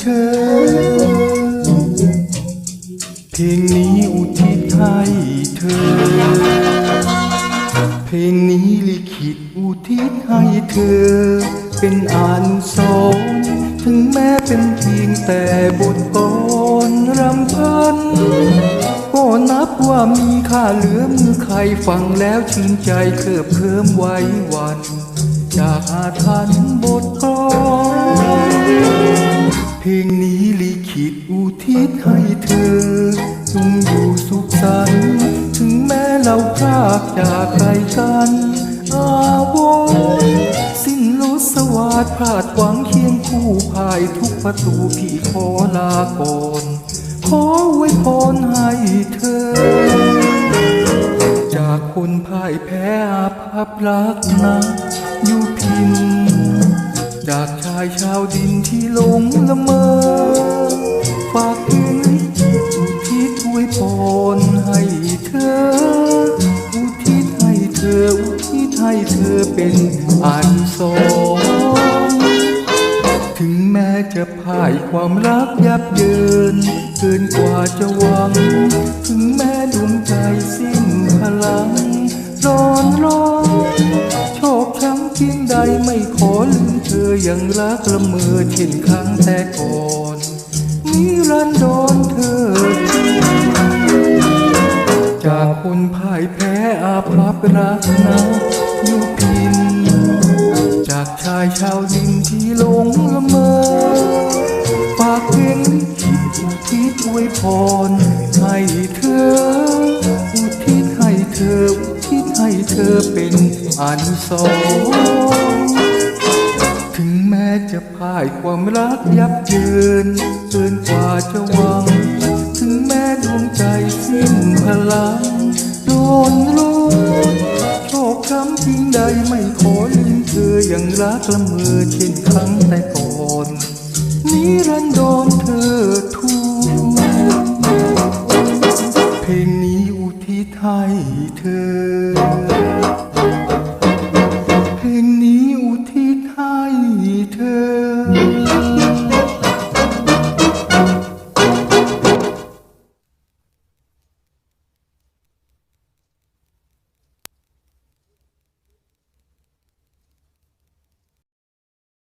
เธอ เพลงนี้อุทิศให้เธอ เพลงนี้ลิขิตอุทิศให้เธอ เป็นอันสองถึงแม้เป็นเพียงแต่บทกอนรำพัน ก็นับว่ามีค่าเหลือมือใครฟังแล้วชื่นใจเคิบเคลิ้มไว้วัน จากอาทันบทกร ลงนี้ลิขิตอุทิศให้เธอ จงอยู่สุขสันต์ถึงแม้เราพรากจากใครกันอาวรสิ้นรสสวัสดพลาดหวังเคียงคู่ภายทุกประตูพี่ขอลาก่อนขอไว้พรให้เธอ จากคนพ่ายแพ้อาภัพรักนะอยู่ จากชายชาวดินที่หลงละเมอ ฝากเพลงลิขิตอุทิศไว้พรให้เธอ อุทิศให้เธอ อุทิศให้เธอเป็นอันสองถึงแม้จะพ่ายความรักยับเยิน เกินกว่าจะหวัง ถึงแม้ดวงใจสิ้นพลังร้อนร้อน ยังรักละเมอเช่นครั้งแต่ก่อนนิรันดรเธอ จากคนพ่ายแพ้อาภัพรักนะอยู่พิน จากชายชาวดินที่หลงละเมอฝากเพลงลิขิตอุทิศอวยพรให้เธอ อุทิศให้เธอ อุทิศให้เธอเป็นอันสอง ถึงแม้จะพ่ายความรักยับเยินเกินกว่าจะหวัง ถึงแม้ดวงใจสิ้นพลัง โดนร้อนโชคช้ำทิ้งใดไม่ขอลืมเธอยังรักละเมอเช่นครั้งแต่ก่อนนิรันดรเธอทูเพลงนี้อุทิศให้เธอ